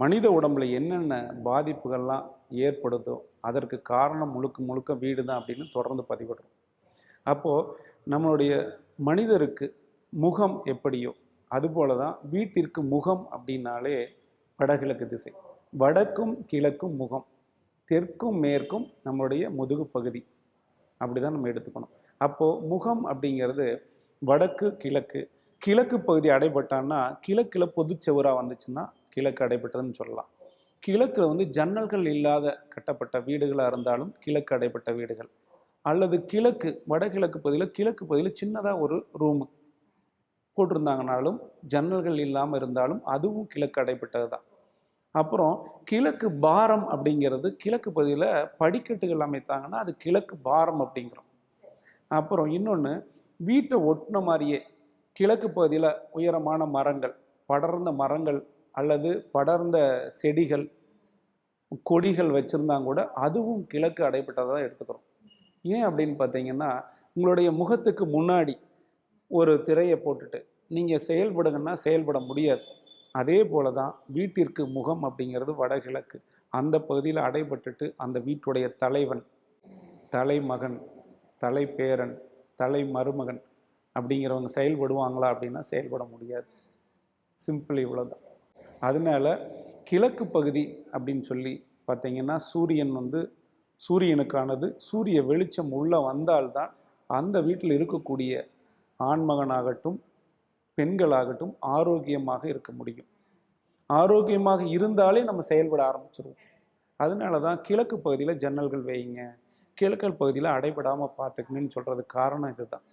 மனித உடம்புல என்னென்ன பாதிப்புகள்லாம் ஏற்படுதோ அதற்கு காரணம் முழுக்க முழுக்க வீடு தான் அப்படின்னு தொடர்ந்து பதிவிடுறோம். அப்போது நம்மளுடைய மனிதருக்கு முகம் எப்படியோ அதுபோல தான் வீட்டிற்கு முகம் அப்படின்னாலே வடகிழக்கு திசை. வடக்கும் கிழக்கும் முகம். தெற்கும் மேற்கும் நம்மளுடைய முதுகு பகுதி. அப்படி தான் நம்ம எடுத்துக்கணும். அப்போது முகம் அப்படிங்கிறது வடக்கு கிழக்கு கிழக்கு பகுதி அடைபட்டான்னா கிழக்கில் பொதுச்சுவராக வந்துச்சுன்னா கிழக்கு அடைபட்டதுன்னு சொல்லலாம். கிழக்கில் வந்து ஜன்னல்கள் இல்லாத கட்டப்பட்ட வீடுகளாக இருந்தாலும் கிழக்கு அடைபட்ட வீடுகள். அல்லது கிழக்கு வடகிழக்கு பகுதியில் கிழக்கு பகுதியில் சின்னதாக ஒரு ரூமு போட்டிருந்தாங்கனாலும் ஜன்னல்கள் இல்லாமல் இருந்தாலும் அதுவும் கிழக்கு அடைபட்டது தான் அப்புறம் கிழக்கு பாரம் அப்படிங்கிறது கிழக்கு பகுதியில் படிக்கட்டுகள் அமைத்தாங்கன்னா அது கிழக்கு பாரம் அப்படிங்கிறோம். அப்புறம் இன்னொன்று வீட்டை ஒட்டின மாதிரியே கிழக்கு பகுதியில் உயரமான மரங்கள் படர்ந்த மரங்கள் அல்லது படர்ந்த செடிகள் கொடிகள் வச்சுருந்தாங்க கூட அதுவும் கிழக்கு அடைப்பட்டதாக எடுத்துக்கிறோம். ஏன் அப்படின்னு பார்த்தீங்கன்னா உங்களுடைய முகத்துக்கு முன்னாடி ஒரு திரையை போட்டுட்டு நீங்கள் செயல்படுங்கன்னா செயல்பட முடியாது. அதே போல தான் வீட்டிற்கு முகம் அப்படிங்கிறது வடகிழக்கு. அந்த பகுதியில் அடைபட்டுட்டு அந்த வீட்டுடைய தலைவன் தலைமகன் தலைப்பேரன் தலை மருமகன் அப்படிங்கிறவங்க செயல்படுவாங்களா அப்படின்னா செயல்பட முடியாது. சிம்பிள் இவ்வளோதான் அதனால கிழக்கு பகுதி அப்படின்னு சொல்லி பார்த்தீங்கன்னா சூரியன் வந்து சூரியனுக்கானது. சூரிய வெளிச்சம் உள்ளே வந்தால்தான் அந்த வீட்டில் இருக்கக்கூடிய ஆண்மகனாகட்டும் பெண்களாகட்டும் ஆரோக்கியமாக இருக்க முடியும். ஆரோக்கியமாக இருந்தாலே நம்ம செயல்பட ஆரம்பிச்சிருவோம். அதனால தான் கிழக்கு பகுதியில் ஜன்னல்கள் வைங்க. கிழக்கல் பகுதியில் அடைபடாமல் பார்த்துக்கணுன்னு சொல்கிறதுக்கு காரணம் இதுதான்.